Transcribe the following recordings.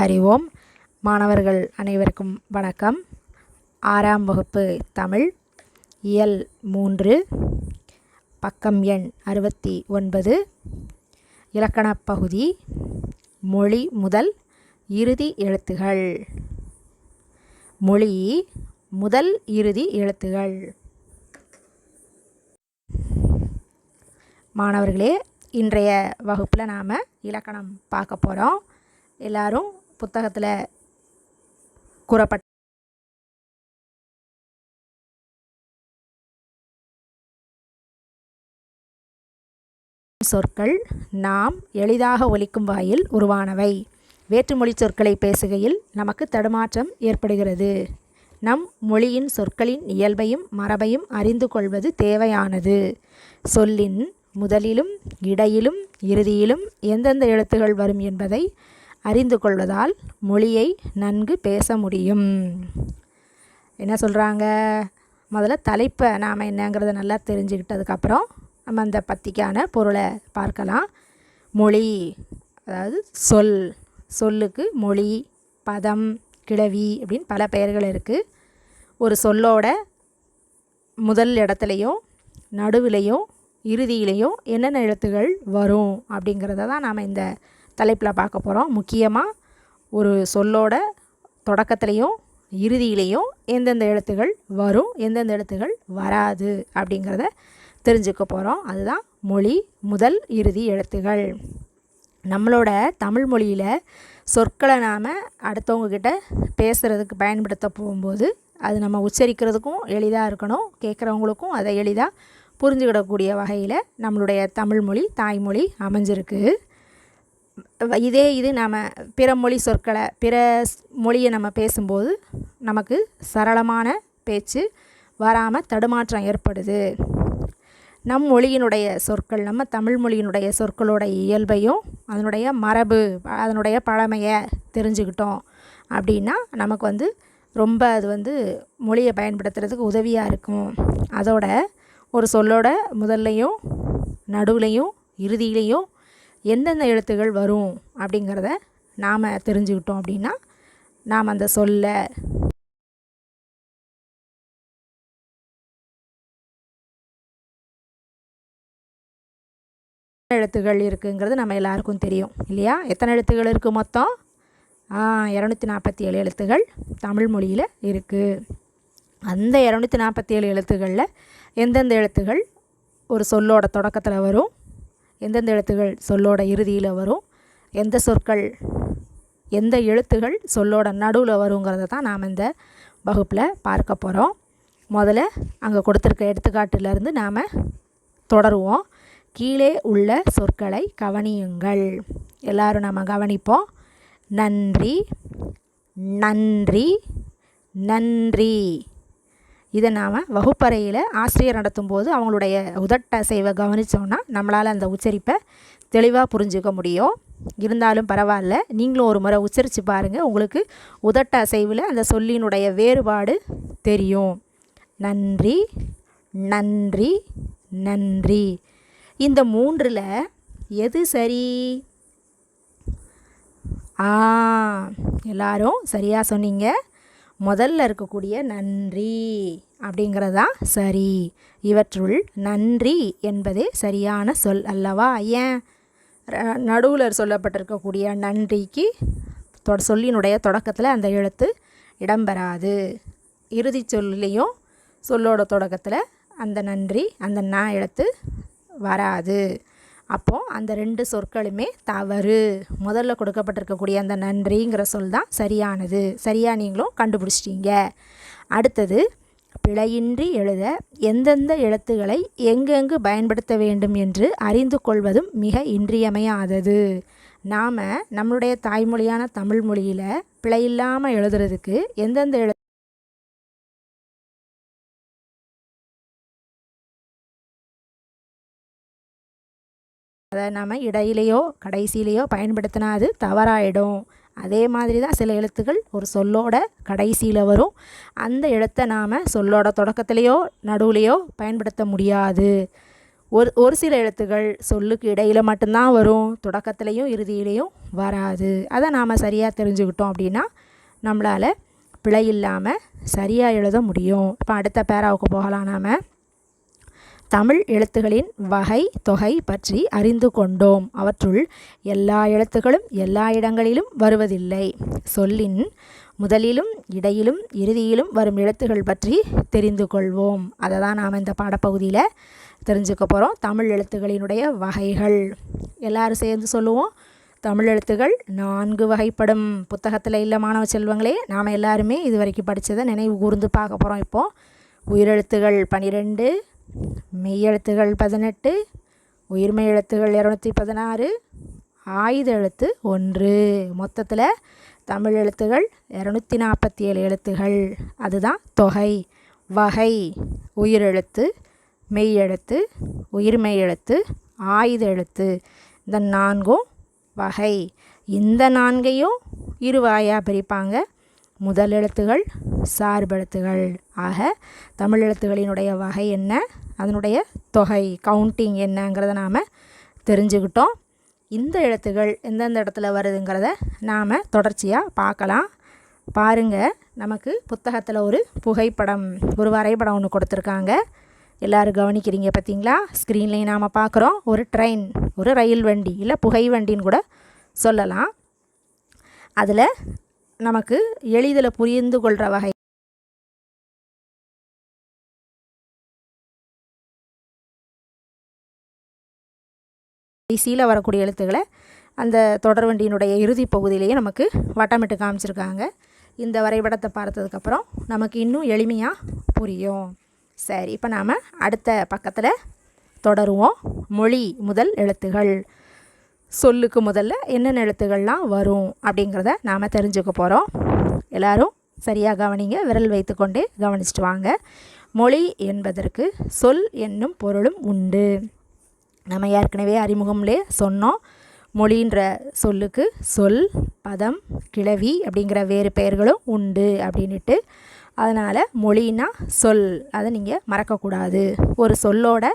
ஹரி ஓம் மாணவர்கள் அனைவருக்கும் வணக்கம். ஆறாம் வகுப்பு தமிழ் இயல் மூன்று பக்கம் எண் அறுபத்தி ஒன்பது இலக்கணப் பகுதி மொழி முதல் இறுதி எழுத்துகள். மொழி முதல் இறுதி எழுத்துகள். மாணவர்களே இன்றைய வகுப்பில் நாம் இலக்கணம் பார்க்க போகிறோம் எல்லாரும் புத்தகத்தில் கூறப்பட்ட சொற்கள் நாம் எளிதாக ஒலிக்கும் வாயில் உருவானவை. வேற்றுமொழி சொற்களை பேசுகையில் நமக்கு தடுமாற்றம் ஏற்படுகிறது. நம் மொழியின் சொற்களின் இயல்பையும் மரபையும் அறிந்து கொள்வது தேவையானது. சொல்லின் முதலிலும் இடையிலும் இறுதியிலும் எந்தெந்த எழுத்துகள் வரும் என்பதை அறிந்து கொள்வதால் மொழியை நன்கு பேச முடியும். என்ன சொல்கிறாங்க முதல்ல தலைப்பை நாம் என்னங்கிறத நல்லா தெரிஞ்சுக்கிட்டதுக்கப்புறம் நம்ம அந்த பத்திக்கான பொருளை பார்க்கலாம். மொழி அதாவது சொல். சொல்லுக்கு மொழி பதம் கிழவி அப்படின்னு பல பெயர்கள் இருக்குது ஒரு சொல்லோட முதல் இடத்துலையும் நடுவிலையும் இறுதியிலையும் என்னென்ன எழுத்துகள் வரும் அப்படிங்கிறத தான் நாம் இந்த தலைப்பில் பார்க்க போகிறோம். முக்கியமாக ஒரு சொல்லோட தொடக்கத்துலேயும் இறுதியிலையும் எந்தெந்த எழுத்துகள் வரும் எந்தெந்த எழுத்துகள் வராது அப்படிங்கிறத தெரிஞ்சுக்க போகிறோம். அதுதான் மொழி முதல் இறுதி எழுத்துகள். நம்மளோட தமிழ் மொழியில் சொற்களை நாம் அடுத்தவங்கக்கிட்ட பேசுகிறதுக்கு பயன்படுத்த போகும்போது அது நம்ம உச்சரிக்கிறதுக்கும் எளிதாக இருக்கணும். கேட்குறவங்களுக்கும் அதை எளிதாக புரிஞ்சுக்கிடக்கூடிய வகையில் நம்மளுடைய தமிழ்மொழி தாய்மொழி அமைஞ்சிருக்கு. இதே இது நாம் பிற மொழி சொற்களை பிற மொழியை நம்ம பேசும்போது நமக்கு சரளமான பேச்சு வராமல் தடுமாற்றம் ஏற்படுது. நம் மொழியினுடைய சொற்கள் நம்ம தமிழ் மொழியினுடைய சொற்களோட இயல்பையும் அதனுடைய மரபு அதனுடைய பழமையை தெரிஞ்சுக்கிட்டோம் அப்படின்னா நமக்கு வந்து ரொம்ப அது வந்து மொழியை பயன்படுத்துகிறதுக்கு உதவியாக இருக்கும். அதோட ஒரு சொல்லோட முதல்லையும் நடுவுலையும் இறுதியிலையும் எந்தெந்த எழுத்துகள் வரும் அப்படிங்கிறத நாம் தெரிஞ்சுக்கிட்டோம் அப்படின்னா நாம் அந்த சொல்ல எழுத்துகள் இருக்குங்கிறது நம்ம எல்லாருக்கும் தெரியும் இல்லையா? எத்தனை எழுத்துகள் இருக்குது மொத்தம்? இரநூத்தி நாற்பத்தி ஏழு எழுத்துகள் தமிழ் மொழியில் இருக்குது அந்த இரநூத்தி நாற்பத்தி ஏழு எழுத்துக்களில் எந்தெந்த எழுத்துகள் ஒரு சொல்லோட தொடக்கத்தில் வரும்? எந்தெந்த எழுத்துகள் சொல்லோட இறுதியில் வரும்? எந்த சொற்கள் எந்த எழுத்துகள் சொல்லோட நடுவில் வருங்கிறத தான் நாம் இந்த வகுப்பில் பார்க்க போகிறோம் முதல்ல அங்கே கொடுத்துருக்க எடுத்துக்காட்டுலேருந்து நாம் தொடருவோம். கீழே உள்ள சொற்களை கவனியுங்கள். எல்லாரும் நம்ம கவனிப்போம். நன்றி நன்றி நன்றி. இதை நாம் வகுப்பறையில் ஆசிரியர் நடத்தும் போது அவங்களுடைய உதட்டசைவை கவனித்தோன்னா நம்மளால் அந்த உச்சரிப்பை தெளிவாக புரிஞ்சுக்க முடியும். இருந்தாலும் பரவாயில்ல நீங்களும் ஒரு முறை உச்சரித்து பாருங்கள் உங்களுக்கு உதட்ட அசைவில் அந்த சொல்லினுடைய வேறுபாடு தெரியும். நன்றி நன்றி நன்றி. இந்த மூன்றில் எது சரி? ஆ எல்லாரும் சரியாக சொன்னீங்க. முதல்ல இருக்கக்கூடிய நன்றி அப்படிங்கிறதான் சரி. இவற்றுள் நன்றி என்பதே சரியான சொல் அல்லவா? ஏன்? நடுவில் சொல்லப்பட்டிருக்கக்கூடிய நன்றிக்கு தொ சொல்லினுடைய தொடக்கத்தில் அந்த எழுத்து இடம்பெறாது. இறுதி சொல்லையும் சொல்லோட தொடக்கத்தில் அந்த நன்றி அந்த நா எழுத்து வராது. அப்போது அந்த ரெண்டு சொற்களுமே தவறு. முதல்ல கொடுக்கப்பட்டிருக்கக்கூடிய அந்த நன்றிங்கிற சொல் தான் சரியானது. சரியாக நீங்களும் கண்டுபிடிச்சிட்டீங்க. அடுத்தது பிழையின்றி எழுத எந்தெந்த எழுத்துக்களை எங்கெங்கு பயன்படுத்த வேண்டும் என்று அறிந்து கொள்வதும் மிக இன்றியமையாதது. நாம் நம்மளுடைய தாய்மொழியான தமிழ் மொழியில் பிழையில்லாமல் எழுதுறதுக்கு எந்தெந்த எழு அதை நம்ம இடையிலையோ கடைசியிலையோ பயன்படுத்தினா அது தவறாயிடும். அதே மாதிரி தான் சில எழுத்துக்கள் ஒரு சொல்லோட கடைசியில் வரும். அந்த எழுத்தை நாம் சொல்லோட தொடக்கத்துலேயோ நடுவுலையோ பயன்படுத்த முடியாது. ஒரு ஒரு சில எழுத்துக்கள் சொல்லுக்கு இடையில் மட்டும்தான் வரும் தொடக்கத்துலேயும் இறுதியிலையும் வராது. அதை நாம் சரியாக தெரிஞ்சுக்கிட்டோம் அப்படின்னா நம்மளால் பிழை இல்லாமல் சரியாக எழுத முடியும். இப்போ அடுத்த பேராவுக்கு போகலாம் நாம். தமிழ் எழுத்துகளின் வகை தொகை பற்றி அறிந்து கொண்டோம். அவற்றுள் எல்லா எழுத்துக்களும் எல்லா இடங்களிலும் வருவதில்லை. சொல்லின் முதலிலும் இடையிலும் இறுதியிலும் வரும் எழுத்துகள் பற்றி தெரிந்து கொள்வோம். அதை தான் நாம் இந்த பாடப்பகுதியில் தெரிஞ்சுக்க போகிறோம் தமிழ் எழுத்துக்களினுடைய வகைகள். எல்லாரும் சேர்ந்து சொல்லுவோம். தமிழ் எழுத்துகள் நான்கு வகைப்படும். புத்தகத்தில் இல்லை மாணவ செல்வங்களே நாம் எல்லாருமே இது வரைக்கும் படித்ததை நினைவு கூர்ந்து பார்க்க போகிறோம் இப்போது உயிரெழுத்துகள் பனிரெண்டு மெய்யெழுத்துகள் பதினெட்டு உயிர்மெய் எழுத்துகள் இரநூத்தி பதினாறு ஆயுத எழுத்து ஒன்று. மொத்தத்தில் தமிழ் எழுத்துகள் இரநூத்தி நாற்பத்தி ஏழு எழுத்துகள். அதுதான் தொகை. வகை. உயிரெழுத்து மெய்யெழுத்து உயிர்மெய் எழுத்து ஆயுத எழுத்து. இந்த நான்கும் வகை. இந்த நான்கையும் இருவாயாக பிரிப்பாங்க. முதல் எழுத்துகள் சார்பெழுத்துகள் ஆக தமிழ் எழுத்துகளினுடைய வகை என்ன? அதனுடைய தொகை கவுண்டிங் என்னங்கிறத நாம் தெரிஞ்சுக்கிட்டோம். இந்த எழுத்துகள் எந்தெந்த இடத்துல வருதுங்கிறத நாம் தொடர்ச்சியாக பார்க்கலாம். பாருங்கள் நமக்கு புத்தகத்தில் ஒரு புகைப்படம் ஒரு வரைபடம் ஒன்று கொடுத்துருக்காங்க. எல்லோரும் கவனிக்கிறீங்க பார்த்தீங்களா ஸ்க்ரீன்லேயும் நாம் பார்க்குறோம். ஒரு ட்ரெயின் ஒரு ரயில் வண்டி இல்லை புகை வண்டின்னு கூட சொல்லலாம். அதில் நமக்கு எளிதில் புரிந்து கொள்கிற வகை கடைசியில் வரக்கூடிய எழுத்துக்களை அந்த தொடர் வண்டியினுடைய இறுதி பகுதியிலேயே நமக்கு வட்டமிட்டு காமிச்சிருக்காங்க. இந்த வரைபடத்தை பார்த்ததுக்கப்புறம் நமக்கு இன்னும் எளிமையாக புரியும். சரி இப்போ நாம் அடுத்த பக்கத்தில் தொடருவோம். மொழி முதல் எழுத்துகள். சொல்லுக்கு முதல்ல என்னென்ன எழுத்துக்கள்லாம் வரும் அப்படிங்கிறத நாம் தெரிஞ்சுக்க போகிறோம் எல்லோரும் சரியாக கவனிங்க. விரல் வைத்துக்கொண்டே கவனிச்சிட்டு வாங்க. மொழி என்பதற்கு சொல் என்னும் பொருளும் உண்டு. நம்ம ஏற்கனவே அறிமுகம்லே சொன்னோம். மொழின்ற சொல்லுக்கு சொல் பதம் கிளவி அப்படிங்கிற வேறு பெயர்களும் உண்டு அப்படின்ட்டு அதனால் மொழின்னா சொல். அதை நீங்கள் மறக்கக்கூடாது. ஒரு சொல்லோட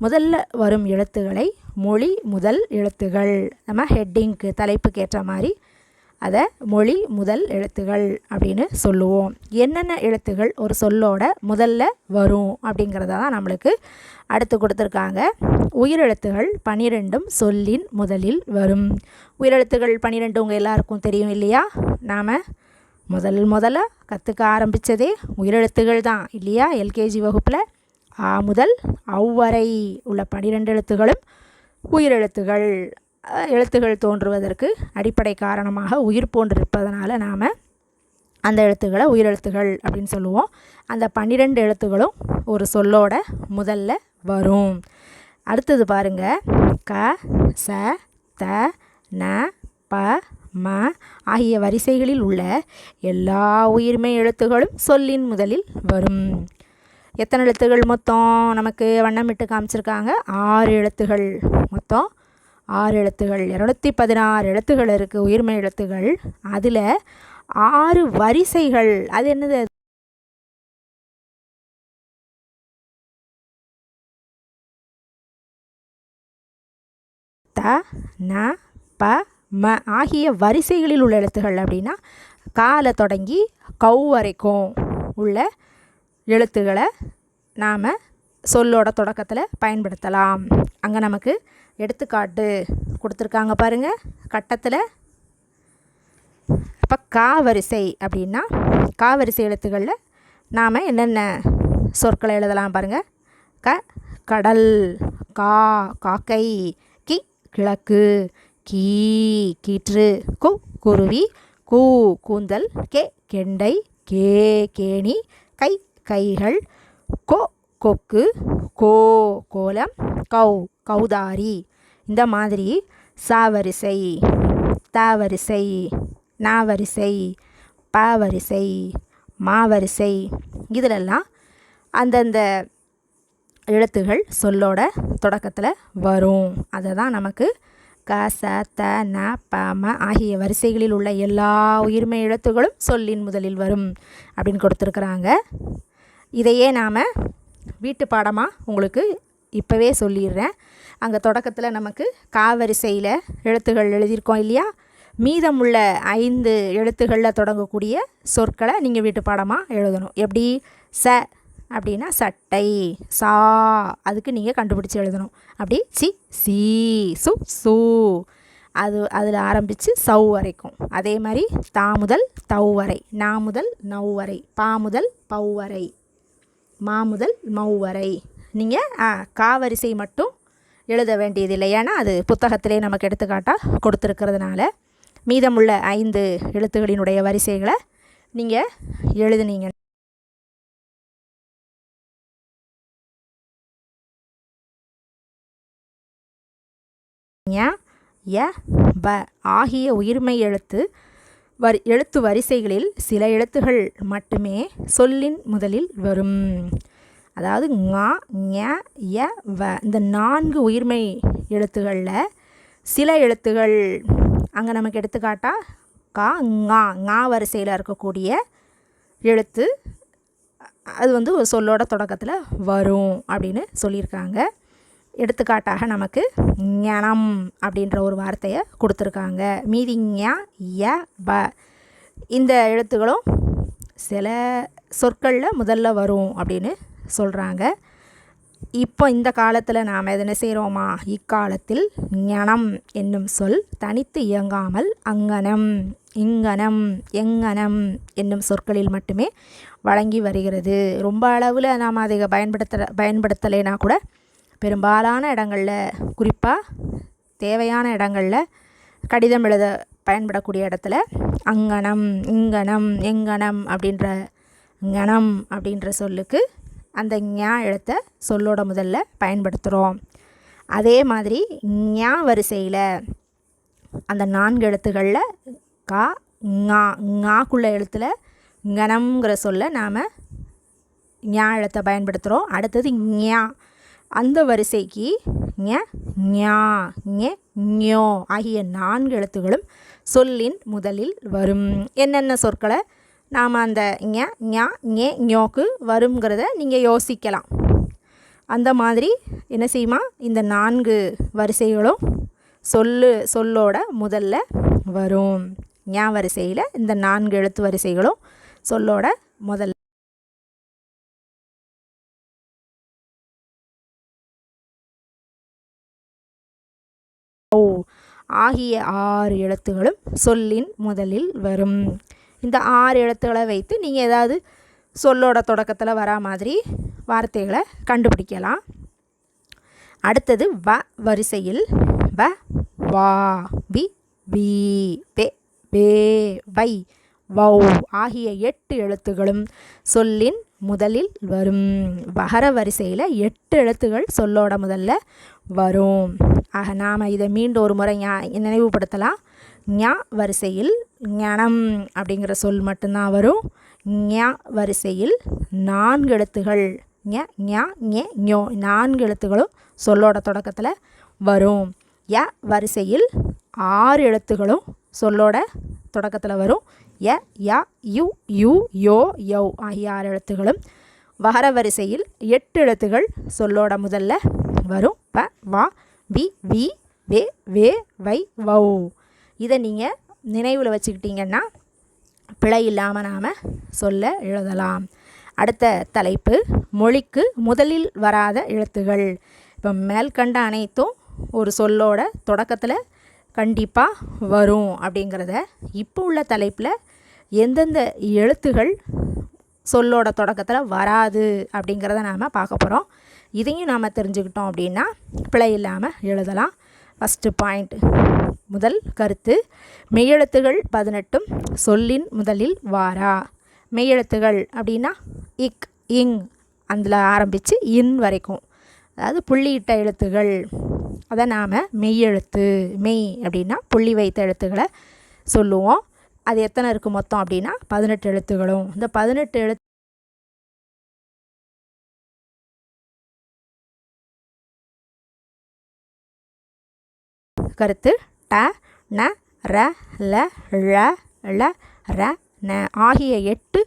முதல்ல வரும் எழுத்துக்களை மொழி முதல் எழுத்துகள். நம்ம ஹெட்டிங்க்கு தலைப்புக்கு ஏற்ற மாதிரி அதை மொழி முதல் எழுத்துகள் அப்படின்னு சொல்லுவோம். என்னென்ன எழுத்துகள் ஒரு சொல்லோட முதல்ல வரும் அப்படிங்கிறத தான் நம்மளுக்கு அடுத்து கொடுத்துருக்காங்க. உயிரெழுத்துகள் பனிரெண்டும் சொல்லின் முதலில் வரும். உயிரெழுத்துகள் பன்னிரெண்டு உங்கள் எல்லாருக்கும் தெரியும் இல்லையா? நாம் முதல் முதல்ல கற்றுக்க ஆரம்பித்ததே உயிரெழுத்துகள் தான் இல்லையா? எல்கேஜி வகுப்பில் ஆ முதல் அவ்வரை உள்ள பனிரெண்டு எழுத்துகளும் உயிரெழுத்துகள் எழுத்துகள். தோன்றுவதற்கு அடிப்படை காரணமாக உயிர் போன்றிருப்பதனால நாம் அந்த எழுத்துக்களை உயிரெழுத்துகள் அப்படின்னு சொல்லுவோம். அந்த பன்னிரெண்டு எழுத்துகளும் ஒரு சொல்லோட முதல்ல வரும். அடுத்தது பாருங்க. க ச த ந ப ம ஆகிய வரிசைகளில் உள்ள எல்லா உயிர்மை எழுத்துகளும் சொல்லின் முதலில் வரும். எத்தனை எழுத்துகள் மொத்தம்? நமக்கு வண்ணமிட்டு காமிச்சிருக்காங்க. ஆறு எழுத்துகள் மொத்தம். ஆறு எழுத்துகள். இரநூத்தி பதினாறு எழுத்துகள் இருக்குது உயிர்மை எழுத்துகள். அதில் ஆறு வரிசைகள். அது என்னது? த ந ப ம ஆகிய வரிசைகளில் உள்ள எழுத்துகள் அப்படின்னா காலை தொடங்கி கவ் வரைக்கும் உள்ள எழுத்துக்களை நாம் சொல்லோட தொடக்கத்தில் பயன்படுத்தலாம். அங்கே நமக்கு எடுத்துக்காட்டு கொடுத்துருக்காங்க பாருங்கள் கட்டத்தில் இப்போ கா வரிசை அப்படின்னா கா வரிசை எழுத்துக்களில் நாம் என்னென்ன சொற்களை எழுதலாம் பாருங்கள் க கடல் கா காக்கை கி கிழக்கு கீ கீற்று கு குருவி கூ கூந்தல் கே கெண்டை கே கேணி கை கைகள். கோ கொக்கு. கோ கோலம். கௌ கௌதாரி. இந்த மாதிரி சாவரிசை தாவரிசை நாவரிசை பாவரிசை மாவரிசை இதிலெல்லாம் அந்தந்த எழுத்துகள் சொல்லோட தொடக்கத்தில் வரும். அதை தான் நமக்கு க ச த ந ப ம ஆகிய வரிசைகளில் உள்ள எல்லா உயிர்மை எழுத்துகளும் சொல்லின் முதலில் வரும் அப்படின்னு கொடுத்துருக்குறாங்க. இதையே நாம் வீட்டு பாடமாக உங்களுக்கு இப்போவே சொல்லிடுறேன். அங்கே தொடக்கத்தில் நமக்கு காவரிசையில் எழுத்துகள் எழுதியிருக்கோம் இல்லையா? மீதமுள்ள ஐந்து எழுத்துக்களில் தொடங்கக்கூடிய சொற்களை நீங்கள் வீட்டு பாடமாக எழுதணும். எப்படி? ச அப்படின்னா சட்டை சா அதுக்கு நீங்கள் கண்டுபிடிச்சி எழுதணும். அப்படி சி சி சு சு. அது அதில் ஆரம்பித்து சவ் வரைக்கும். அதே மாதிரி தா முதல் தவ் வரை நா முதல் நவ் வரை பா முதல் பவ் வரை. மா முதல் மௌ வரை. நீங்கள் காவரிசை மட்டும் எழுத வேண்டியதில்லை. ஏன்னா அது புத்தகத்திலே நமக்கு எடுத்துக்காட்டாக கொடுத்துருக்கிறதுனால மீதமுள்ள ஐந்து எழுத்துகளினுடைய வரிசைகளை நீங்கள் எழுதுனீங்க. ய ப ஆகிய உயிர்மை எழுத்து வரி எழுத்து வரிசைகளில் சில எழுத்துகள் மட்டுமே சொல்லின் முதலில் வரும். அதாவது ஙா ஞ ய வ. இந்த நான்கு உயிர்மை எழுத்துகளில் சில எழுத்துகள் அங்கே நமக்கு எடுத்துக்காட்டால் கா ஙா ஞா வரிசையில் இருக்கக்கூடிய எழுத்து அது வந்து ஒரு சொல்லோட தொடக்கத்தில் வரும் அப்படின்னு சொல்லியிருக்காங்க. எடுத்துக்காட்டாக நமக்கு ஞனம் அப்படின்ற ஒரு வார்த்தையை கொடுத்துருக்காங்க. மீதி ஞ ய ப இந்த எழுத்துக்களும் சில சொற்களில் முதல்ல வரும் அப்படின்னு சொல்கிறாங்க இப்போ இந்த காலத்தில் நாம் எதனை செய்கிறோமா இக்காலத்தில் ஞனம் என்னும் சொல் தனித்து இயங்காமல் அங்கனம் இங்கனம் எங்கனம் என்னும் சொற்களில் மட்டுமே வழங்கி வருகிறது. ரொம்ப அளவில் நாம் அதை பயன்படுத்த பயன்படுத்தலைனா கூட பெரும்பாலான இடங்களில் குறிப்பாக தேவையான இடங்களில் கடிதம் எழுத பயன்படக்கூடிய இடத்துல அங்கனம் இங்கனம் எங்கனம் அப்படின்ற கணம் அப்படின்ற சொல்லுக்கு அந்த ஞா எழுத்தை சொல்லோட முதல்ல பயன்படுத்துகிறோம் அதே மாதிரி ஞா வரிசையில் அந்த நான்கு எழுத்துக்களில் கா ஞா ஞாக்குள்ள எழுத்தில் கணம்ங்கிற சொல்ல நாம் ஞா எழுத்தை பயன்படுத்துகிறோம் அடுத்தது ஞா. அந்த வரிசைக்கு ஞ ஞா ஞ ஞோ ஆகிய நான்கு எழுத்துகளும் சொல்லின் முதலில் வரும். என்னென்ன சொற்களை நாம் அந்த ஞ ஞா ஞே ஞோக்கு வருங்கிறத நீங்கள் யோசிக்கலாம். அந்த மாதிரி என்ன செய்யுமா? இந்த நான்கு வரிசைகளும் சொல்லு சொல்லோட முதல்ல வரும். ஞா வரிசையில் இந்த நான்கு எழுத்து வரிசைகளும் சொல்லோட முதல்ல ஆகிய ஆறு எழுத்துகளும் சொல்லின் முதலில் வரும். இந்த ஆறு எழுத்துக்களை வைத்து நீங்கள் ஏதாவது சொல்லோட தொடக்கத்தில் வரா மாதிரி வார்த்தைகளை கண்டுபிடிக்கலாம். அடுத்தது வ வரிசையில் வ வா பி பி பே பே வை வௌ ஆகிய எட்டு எழுத்துகளும் சொல்லின் முதலில் வரும் வகர வரிசையில் எட்டு எழுத்துகள் சொல்லோட முதல்ல வரும். ஆக நாம் இதை மீண்டும் ஒரு முறை நினைவுபடுத்தலாம். ஞா வரிசையில் ஞனம் அப்படிங்கிற சொல் மட்டும்தான் வரும். ஞா வரிசையில் நான்கு எழுத்துகள். ஞ ஞா ஞே ஞோ நான்கு எழுத்துகளும் சொல்லோட தொடக்கத்தில் வரும். ய வரிசையில் ஆறு எழுத்துகளும் சொல்லோட தொடக்கத்தில் வரும். ய ய யு யு யோ யௌ ஆகிய ஆறு எழுத்துகளும் வகர வரிசையில் எட்டு எழுத்துகள் சொல்லோட முதல்ல வரும். ப வா வி வி வே வே வை வௌ. இதை நீங்கள் நினைவில் வச்சுக்கிட்டிங்கன்னா பிழை இல்லாமல் நாம் சொல்ல எழுதலாம். அடுத்த தலைப்பு மொழிக்கு முதலில் வராத எழுத்துகள். இப்போ மேல்கண்ட அனைத்தும் ஒரு சொல்லோட தொடக்கத்தில் கண்டிப்பாக வரும் அப்படிங்கிறத இப்போ உள்ள தலைப்பில் எந்தெந்த எழுத்துகள் சொல்லோட தொடக்கத்தில் வராது அப்படிங்கிறத நாம் பார்க்க போகிறோம் இதையும் நாம் தெரிஞ்சுக்கிட்டோம் அப்படின்னா பிழை இல்லாமல் எழுதலாம். ஃபஸ்ட்டு பாயிண்ட் முதல் கருத்து. மெய்யெழுத்துகள் பதினெட்டும் சொல்லின் முதலில் வாரா. மெய்யெழுத்துகள் அப்படின்னா இக் இங் அதில் ஆரம்பித்து இன் வரைக்கும். அதாவது புள்ளியிட்ட எழுத்துகள். அதை நாம் மெய்யெழுத்து மெய் அப்படின்னா புள்ளி வைத்த எழுத்துக்களை சொல்லுவோம். அது எத்தனை இருக்குது மொத்தம் அப்படின்னா பதினெட்டு எழுத்துகளும் இந்த பதினெட்டு எழுத்து கருத்து ட ந ர ல ழ ள ர ந ஆகிய எட்டு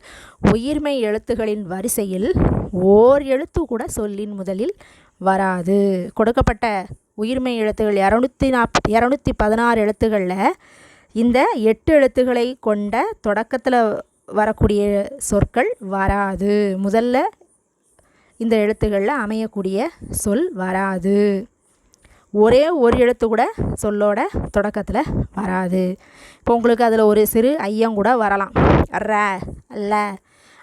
உயிர்மை எழுத்துகளின் வரிசையில் ஓர் எழுத்து கூட சொல்லின் முதலில் வராது. கொடுக்கப்பட்ட உயிர்மெய் எழுத்துகள் இரநூத்தி நாப் இரநூத்தி பதினாறு எழுத்துக்களில் இந்த எட்டு எழுத்துக்களை கொண்ட தொடக்கத்தில் வரக்கூடிய சொற்கள் வராது. முதல்ல இந்த எழுத்துக்களில் அமையக்கூடிய சொல் வராது. ஒரே ஒரு எழுத்து கூட சொல்லோட தொடக்கத்தில் வராது. இப்போ உங்களுக்கு அதில் ஒரு சிறு ஐயம் கூட வரலாம். ர ல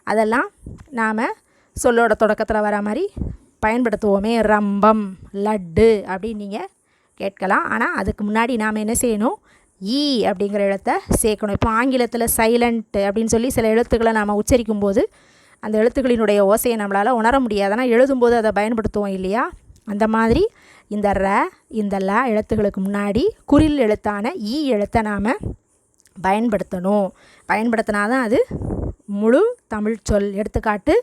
அதெல்லாம் நாம் சொல்லோட தொடக்கத்தில் வர மாதிரி பயன்படுத்துவோமே. ரம்பம் லட்டு அப்படின்னு நீங்கள் கேட்கலாம். ஆனால் அதுக்கு முன்னாடி நாம் என்ன செய்யணும்? ஈ அப்படிங்கிற எழுத்தை சேர்க்கணும். இப்போ ஆங்கிலத்தில் சைலண்ட்டு அப்படின்னு சொல்லி சில எழுத்துக்களை நாம் உச்சரிக்கும் போது அந்த எழுத்துக்களினுடைய ஓசையை நம்மளால் உணர முடியாது. ஆனால் எழுதும்போது அதை பயன்படுத்துவோம் இல்லையா? அந்த மாதிரி இந்த ர இந்த ல எழுத்துக்களுக்கு முன்னாடி குறில் எழுத்தான ஈ எழுத்தை நாம் பயன்படுத்தணும். பயன்படுத்தினா தான் அது முழு தமிழ் சொல். எடுத்துக்காட்டு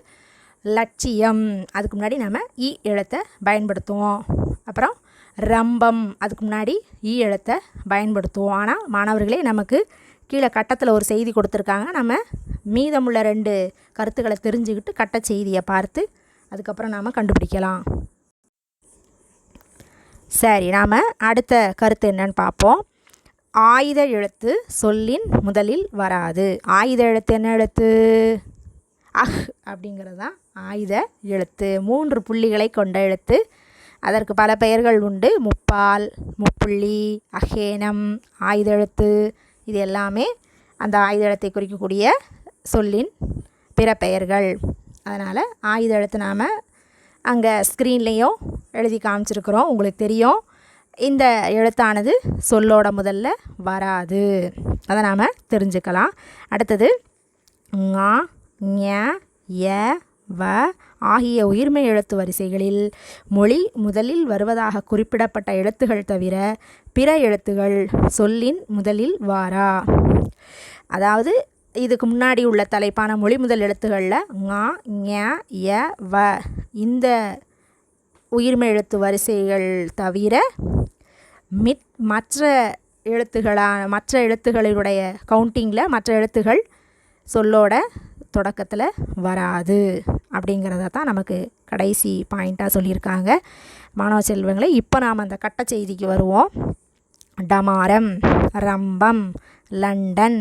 லட்சியம். அதுக்கு முன்னாடி நம்ம ஈ e எழுத்தை பயன்படுத்துவோம். அப்புறம் ரம்பம் அதுக்கு முன்னாடி ஈ எழுத்தை பயன்படுத்துவோம். ஆனால் மாணவர்களே நமக்கு கீழே கட்டத்தில் ஒரு செய்தி கொடுத்துருக்காங்க. நம்ம மீதமுள்ள ரெண்டு கருத்துக்களை தெரிஞ்சுக்கிட்டு கட்ட செய்தியை பார்த்து அதுக்கப்புறம் நாம் கண்டுபிடிக்கலாம். சரி நாம் அடுத்த கருத்து என்னன்னு பார்ப்போம். ஆயுத எழுத்து சொல்லின் முதலில் வராது. ஆயுத எழுத்து என்ன எழுத்து? அஹ் அப்படிங்கிறது தான் ஆயுத எழுத்து. மூன்று புள்ளிகளை கொண்ட எழுத்து. அதற்கு பல பெயர்கள் உண்டு. முப்பால் முப்புள்ளி அகேனம் ஆயுதெழுத்து. இது எல்லாமே அந்த ஆயுத எழுத்தை குறிக்கக்கூடிய சொல்லின் பிற பெயர்கள். அதனால் ஆயுதெழுத்து நாம் அங்கே ஸ்க்ரீன்லேயும் எழுதி காமிச்சிருக்கிறோம். உங்களுக்கு தெரியும். இந்த எழுத்தானது சொல்லோட முதல்ல வராது. அதை நாம் தெரிஞ்சுக்கலாம். அடுத்தது ஞா ஞ ய வ ஆகிய உயிர்மை எழுத்து வரிசைகளில் மொழி முதலில் வருவதாக குறிப்பிடப்பட்ட எழுத்துகள் தவிர பிற எழுத்துகள் சொல்லின் முதலில் வாரா. அதாவது இதுக்கு முன்னாடி உள்ள தலைப்பான மொழி முதல் எழுத்துக்களில் ஙா ஞ ய வ இந்த உயிர்மை எழுத்து வரிசைகள் தவிர மித் மற்ற எழுத்துக்களான மற்ற எழுத்துக்களினுடைய கவுண்டிங்கில் மற்ற எழுத்துகள் சொல்லோட தொடக்கத்தில் வராது அப்படிங்கிறத தான் நமக்கு கடைசி பாயிண்ட்டாக சொல்லியிருக்காங்க. மாணவ செல்வங்களை இப்போ நாம் அந்த கட்ட செய்திக்கு வருவோம். டமாரம் ரம்பம் லண்டன்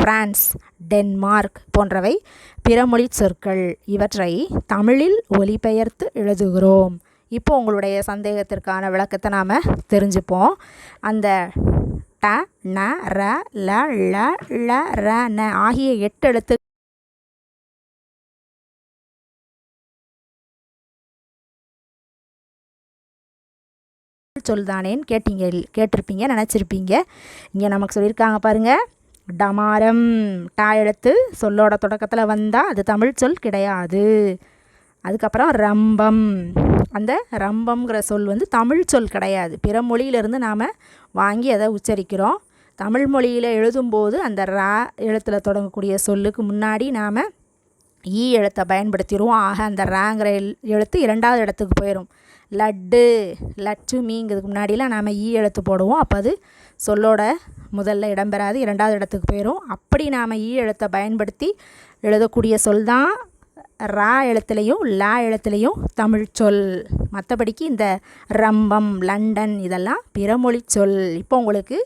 பிரான்ஸ் டென்மார்க் போன்றவை பிறமொழி சொற்கள். இவற்றை தமிழில் ஒலிபெயர்த்து எழுதுகிறோம். இப்போ உங்களுடைய சந்தேகத்திற்கான விளக்கத்தை நாம் தெரிஞ்சுப்போம். அந்த ட ந ர ல ல ள ர ந ஆகிய எட்டு எழுத்து சொல்தானேன்னு கேட்டீங்க கேட்டிருப்பீங்க நினச்சிருப்பீங்க. இங்கே நமக்கு சொல்லியிருக்காங்க பாருங்கள் டமாரம் டா எழுத்து சொல்லோட தொடக்கத்தில் வந்தால் அது தமிழ் சொல் கிடையாது. அதுக்கப்புறம் ரம்பம். அந்த ரம்பம்ங்கிற சொல் வந்து தமிழ் சொல் கிடையாது. பிற மொழியிலேருந்து நாம் வாங்கி அதை உச்சரிக்கிறோம். தமிழ் மொழியில் எழுதும்போது அந்த ரா எழுத்தில் தொடங்கக்கூடிய சொல்லுக்கு முன்னாடி நாம் ஈ எழுத்தை பயன்படுத்திடுவோம். ஆக அந்த ரேங்கிற எழுத்து இரண்டாவது இடத்துக்கு போயிடும் லட்டு லட்சுமிங்கிறதுக்கு முன்னாடிலாம் நாம் ஈ e எழுத்து போடுவோம். அப்போ அது சொல்லோட முதல்ல இடம்பெறாது இரண்டாவது இடத்துக்கு போயிடும் அப்படி நாம் ஈ e எழுத்தை பயன்படுத்தி எழுதக்கூடிய சொல் தான் ரா எழுத்துலேயும் லா எழுத்துலேயும் தமிழ் சொல். மற்றபடிக்கு இந்த ரம்பம் லண்டன் இதெல்லாம் பிறமொழி சொல். இப்போ உங்களுக்கு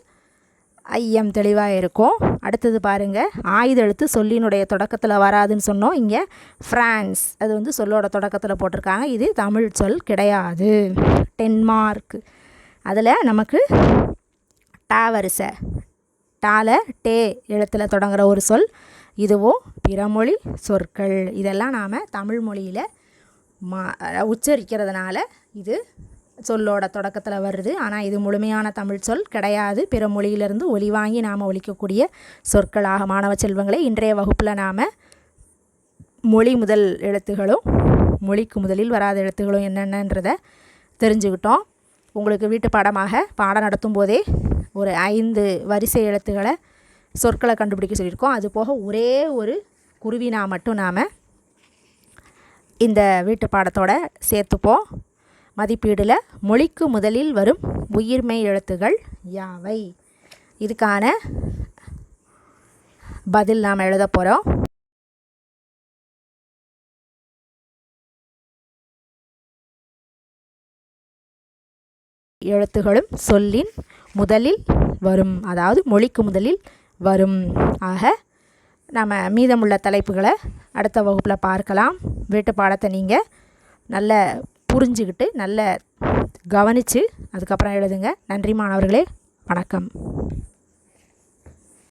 ஐஎம் தெளிவாக இருக்கும். அடுத்தது பாருங்கள் ஆயுத எழுத்து சொல்லினுடைய தொடக்கத்தில் வராதுன்னு சொன்னோம். இங்கே ஃப்ரான்ஸ் அது வந்து சொல்லோட தொடக்கத்தில் போட்டிருக்காங்க. இது தமிழ் சொல் கிடையாது. டென்மார்க் அதில் நமக்கு டா வரிசை. டால டே எழுத்தில் தொடங்குகிற ஒரு சொல். இதுவும் பிறமொழி சொற்கள். இதெல்லாம் நாம் தமிழ் மொழியில் மா உச்சரிக்கிறதுனால இது சொல்லோட தொடக்கத்தில் வருது. ஆனால் இது முழுமையான தமிழ் சொல் கிடையாது. பிற மொழியிலிருந்து ஒலி வாங்கி நாம் ஒழிக்கக்கூடிய சொற்களாக மாணவ செல்வங்களை இன்றைய வகுப்பில் நாம் மொழி முதல் எழுத்துகளும் மொழிக்கு முதலில் வராத எழுத்துகளும் என்னென்னன்றதை தெரிஞ்சுக்கிட்டோம். உங்களுக்கு வீட்டு பாடமாக பாடம் நடத்தும் போதே ஒரு ஐந்து வரிசை எழுத்துக்களை சொற்களை கண்டுபிடிக்க சொல்லியிருக்கோம். அது போக ஒரே ஒரு குருவினா மட்டும் நாம் இந்த வீட்டு பாடத்தோட சேர்த்துப்போம். மதிப்பீடில் மொழிக்கு முதலில் வரும் உயிர்மெய் எழுத்துகள் யாவை? இதுக்கான பதில் நாம் எழுத போகிறோம் எழுத்துகளும் சொல்லின் முதலில் வரும் அதாவது மொழிக்கு முதலில் வரும். ஆக நம்ம மீதமுள்ள தலைப்புகளை அடுத்த வகுப்பில் பார்க்கலாம். வீட்டு பாடத்தை நீங்கள் நல்ல புரிஞ்சுக்கிட்டு நல்ல கவனித்து அதுக்கப்புறம் எழுதுங்க. நன்றி மாணவர்களே. வணக்கம்.